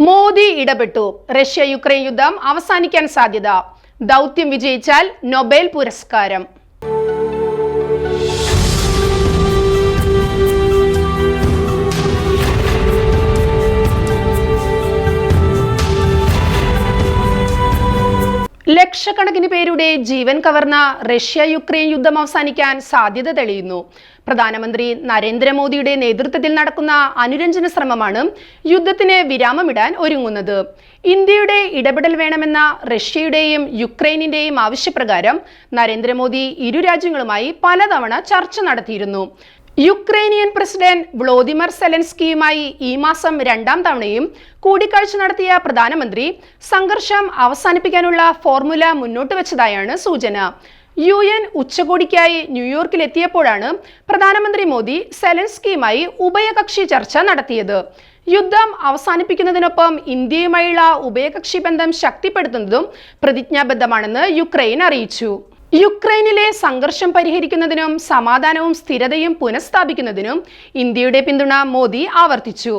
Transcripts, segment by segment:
മോദി ഇടപെട്ടു. Russia Ukraine യുദ്ധം അവസാനിക്കാൻ സാധ്യത. ദൗത്യം വിജയിച്ചാൽ നൊബേൽ പുരസ്കാരം. ലക്ഷക്കണക്കിന് പേരുടെ ജീവൻ കവർന്ന റഷ്യ യുക്രൈൻ യുദ്ധം അവസാനിക്കാൻ സാധ്യത തെളിയുന്നു. പ്രധാനമന്ത്രി നരേന്ദ്രമോദിയുടെ നേതൃത്വത്തിൽ നടക്കുന്ന അനുരഞ്ജന ശ്രമമാണ് യുദ്ധത്തിന് വിരാമമിടാൻ ഒരുങ്ങുന്നത്. ഇന്ത്യയുടെ ഇടപെടൽ വേണമെന്ന റഷ്യയുടെയും യുക്രൈനിന്റെയും ആവശ്യപ്രകാരം നരേന്ദ്രമോദി ഇരു രാജ്യങ്ങളുമായി പലതവണ ചർച്ച നടത്തിയിരുന്നു. യുക്രൈനിയൻ പ്രസിഡന്റ് വ്ളോദിമർ സെലൻസ്കിയുമായി ഈ മാസം രണ്ടാം തവണയും കൂടിക്കാഴ്ച നടത്തിയ പ്രധാനമന്ത്രി സംഘർഷം അവസാനിപ്പിക്കാനുള്ള ഫോർമുല മുന്നോട്ട് വെച്ചതായാണ് സൂചന. യു എൻ ഉച്ചകോടിക്കായി ന്യൂയോർക്കിലെത്തിയപ്പോഴാണ് പ്രധാനമന്ത്രി മോദി സെലൻസ്കിയുമായി ഉഭയകക്ഷി ചർച്ച നടത്തിയത്. യുദ്ധം അവസാനിപ്പിക്കുന്നതിനൊപ്പം ഇന്ത്യയുമായുള്ള ഉഭയകക്ഷി ബന്ധം ശക്തിപ്പെടുത്തുന്നതും പ്രതിജ്ഞാബദ്ധമാണെന്ന് യുക്രൈൻ അറിയിച്ചു. യുക്രൈനിലെ സംഘർഷം പരിഹരിക്കുന്നതിനും സമാധാനവും സ്ഥിരതയും പുനഃസ്ഥാപിക്കുന്നതിനും ഇന്ത്യയുടെ പിന്തുണ മോദി ആവർത്തിച്ചു.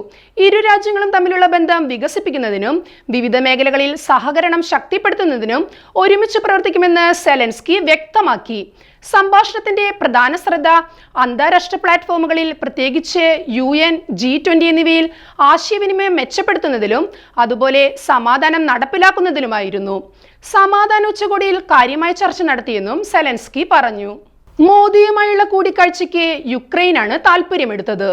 ഇരു രാജ്യങ്ങളും തമ്മിലുള്ള ബന്ധം വികസിപ്പിക്കുന്നതിനും വിവിധ മേഖലകളിൽ സഹകരണം ശക്തിപ്പെടുത്തുന്നതിനും ഒരുമിച്ച് പ്രവർത്തിക്കുമെന്ന് സെലൻസ്കി വ്യക്തമാക്കി. സംഭാഷണത്തിന്റെ പ്രധാന ശ്രദ്ധ അന്താരാഷ്ട്ര പ്ലാറ്റ്ഫോമുകളിൽ പ്രത്യേകിച്ച് യു എൻ ജി ട്വന്റി എന്നിവയിൽ ആശയവിനിമയം മെച്ചപ്പെടുത്തുന്നതിലും അതുപോലെ സമാധാനം നടപ്പിലാക്കുന്നതിലുമായിരുന്നു. സമാധാന ഉച്ചകോടിയിൽ കാര്യമായ ചർച്ച നടത്തിയെന്നും സെലൻസ്കി പറഞ്ഞു. മോദിയുമായുള്ള കൂടിക്കാഴ്ചയ്ക്ക് യുക്രൈനാണ് താല്പര്യമെടുത്തത്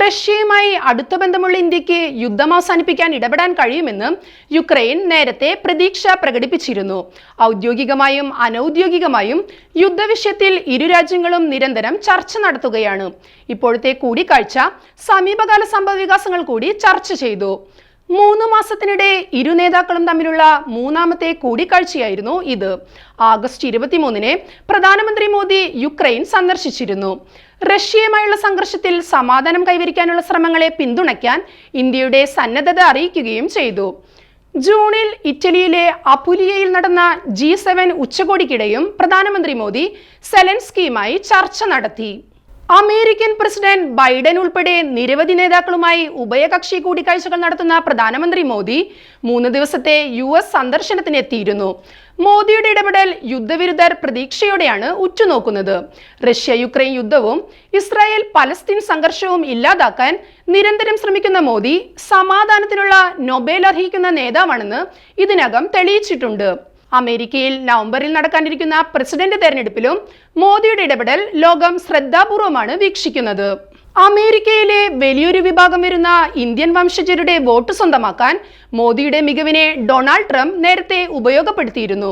റഷ്യയുമായി അടുത്ത ബന്ധമുള്ള ഇന്ത്യയ്ക്ക് യുദ്ധം അവസാനിപ്പിക്കാൻ ഇടപെടാൻ കഴിയുമെന്ന് യുക്രൈൻ നേരത്തെ പ്രതീക്ഷ പ്രകടിപ്പിച്ചിരുന്നു. ഔദ്യോഗികമായും അനൌദ്യോഗികമായും യുദ്ധവിഷയത്തിൽ ഇരു രാജ്യങ്ങളും നിരന്തരം ചർച്ച നടത്തുകയാണ്. ഇപ്പോഴത്തെ കൂടിക്കാഴ്ച സമീപകാല സംഭവവികാസങ്ങൾ കൂടി ചർച്ച ചെയ്തു. മൂന്ന് മാസത്തിനിടെ ഇരു നേതാക്കളും തമ്മിലുള്ള മൂന്നാമത്തെ കൂടിക്കാഴ്ചയായിരുന്നു ഇത്. ആഗസ്റ്റ് ഇരുപത്തിമൂന്നിന് പ്രധാനമന്ത്രി മോദി യുക്രൈൻ സന്ദർശിച്ചിരുന്നു. റഷ്യയുമായുള്ള സംഘർഷത്തിൽ സമാധാനം കൈവരിക്കാനുള്ള ശ്രമങ്ങളെ പിന്തുണയ്ക്കാൻ ഇന്ത്യയുടെ സന്നദ്ധത അറിയിക്കുകയും ചെയ്തു. ജൂണിൽ ഇറ്റലിയിലെ അപുലിയയിൽ നടന്ന ജി സെവൻ ഉച്ചകോടിക്കിടെയും പ്രധാനമന്ത്രി മോദി സെലൻസ്കിയുമായി ചർച്ച നടത്തി. അമേരിക്കൻ പ്രസിഡന്റ് ബൈഡൻ ഉൾപ്പെടെ നിരവധി നേതാക്കളുമായി ഉഭയകക്ഷി കൂടിക്കാഴ്ചകൾ നടത്തുന്ന പ്രധാനമന്ത്രി മോദി മൂന്ന് ദിവസത്തെ യു എസ് സന്ദർശനത്തിന് എത്തിയിരുന്നു മോദിയുടെ ഇടപെടൽ യുദ്ധവിരുദ്ധർ പ്രതീക്ഷയോടെയാണ് ഉറ്റുനോക്കുന്നത്. റഷ്യ യുക്രൈൻ യുദ്ധവും ഇസ്രായേൽ പലസ്തീൻ സംഘർഷവും ഇല്ലാതാക്കാൻ നിരന്തരം ശ്രമിക്കുന്ന മോദി സമാധാനത്തിനുള്ള നൊബേൽ അർഹിക്കുന്ന നേതാവാണെന്ന് ഇതിനകം തെളിയിച്ചിട്ടുണ്ട്. അമേരിക്കയിൽ നവംബറിൽ നടക്കാനിരിക്കുന്ന പ്രസിഡന്റ് തെരഞ്ഞെടുപ്പിലും മോദിയുടെ ഇടപെടൽ ലോകം ശ്രദ്ധാപൂർവമാണ് വീക്ഷിക്കുന്നത്. അമേരിക്കയിലെ വലിയൊരു വിഭാഗം വരുന്ന ഇന്ത്യൻ വംശജരുടെ വോട്ട് സ്വന്തമാക്കാൻ മോദിയുടെ മികവിനെ ഡൊണാൾഡ് ട്രംപ് നേരത്തെ ഉപയോഗപ്പെടുത്തിയിരുന്നു.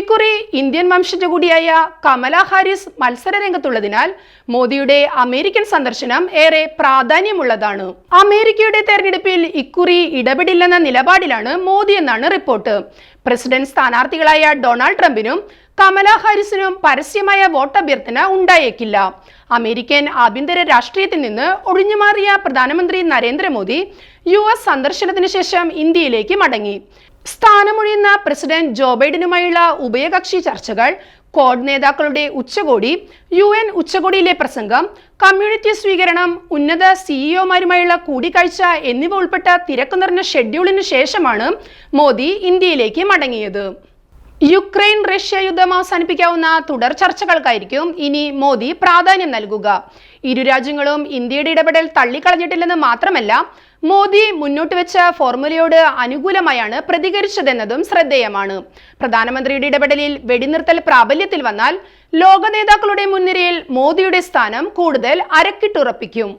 ഇക്കുറി ഇന്ത്യൻ വംശജ കൂടിയായ കമല ഹാരിസ് മത്സര രംഗത്തുള്ളതിനാൽ മോദിയുടെ അമേരിക്കൻ സന്ദർശനം ഏറെ പ്രാധാന്യമുള്ളതാണ്. അമേരിക്കയുടെ തെരഞ്ഞെടുപ്പിൽ ഇക്കുറി ഇടപെടില്ലെന്ന നിലപാടിലാണ് മോദി എന്നാണ് റിപ്പോർട്ട്. പ്രസിഡന്റ് സ്ഥാനാർത്ഥികളായ ഡൊണാൾഡ് ട്രംപിനും കമല ഹാരിസിനും പരസ്യമായ വോട്ടഭ്യർത്ഥന ഉണ്ടായേക്കില്ല. അമേരിക്കൻ ആഭ്യന്തര രാഷ്ട്രീയത്തിൽ നിന്ന് ഒഴിഞ്ഞുമാറിയ പ്രധാനമന്ത്രി നരേന്ദ്രമോദി യു എസ് സന്ദർശനത്തിന് ശേഷം ഇന്ത്യയിലേക്ക് മടങ്ങി. സ്ഥാനമൊഴിയുന്ന പ്രസിഡന്റ് ജോ ബൈഡനുമായുള്ള ഉഭയകക്ഷി ചർച്ചകൾ കോഡ് നേതാക്കളുടെ ഉച്ചകോടി യു എൻ ഉച്ചകോടിയിലെ പ്രസംഗം കമ്മ്യൂണിറ്റി സ്വീകരണം ഉന്നത സിഇഒമാരുമായുള്ള കൂടിക്കാഴ്ച എന്നിവ ഉൾപ്പെട്ട തിരക്ക് നിറഞ്ഞ ഷെഡ്യൂളിന് ശേഷമാണ് മോദി ഇന്ത്യയിലേക്ക് മടങ്ങിയത്. യുക്രൈൻ റഷ്യ യുദ്ധം അവസാനിപ്പിക്കാവുന്ന തുടർ ചർച്ചകൾക്കായിരിക്കും ഇനി മോദി പ്രാധാന്യം നൽകുക. ഇരു രാജ്യങ്ങളും ഇന്ത്യയുടെ ഇടപെടൽ തള്ളിക്കളഞ്ഞിട്ടില്ലെന്ന് മാത്രമല്ല മോദി മുന്നോട്ട് വെച്ച ഫോർമുലയോട് അനുകൂലമായാണ് പ്രതികരിച്ചതെന്നതും ശ്രദ്ധേയമാണ്. പ്രധാനമന്ത്രിയുടെ ഇടപെടലിൽ വെടിനിർത്തൽ പ്രാബല്യത്തിൽ വന്നാൽ ലോക നേതാക്കളുടെ മുൻനിരയിൽ മോദിയുടെ സ്ഥാനം കൂടുതൽ അരക്കിട്ടുറപ്പിക്കും.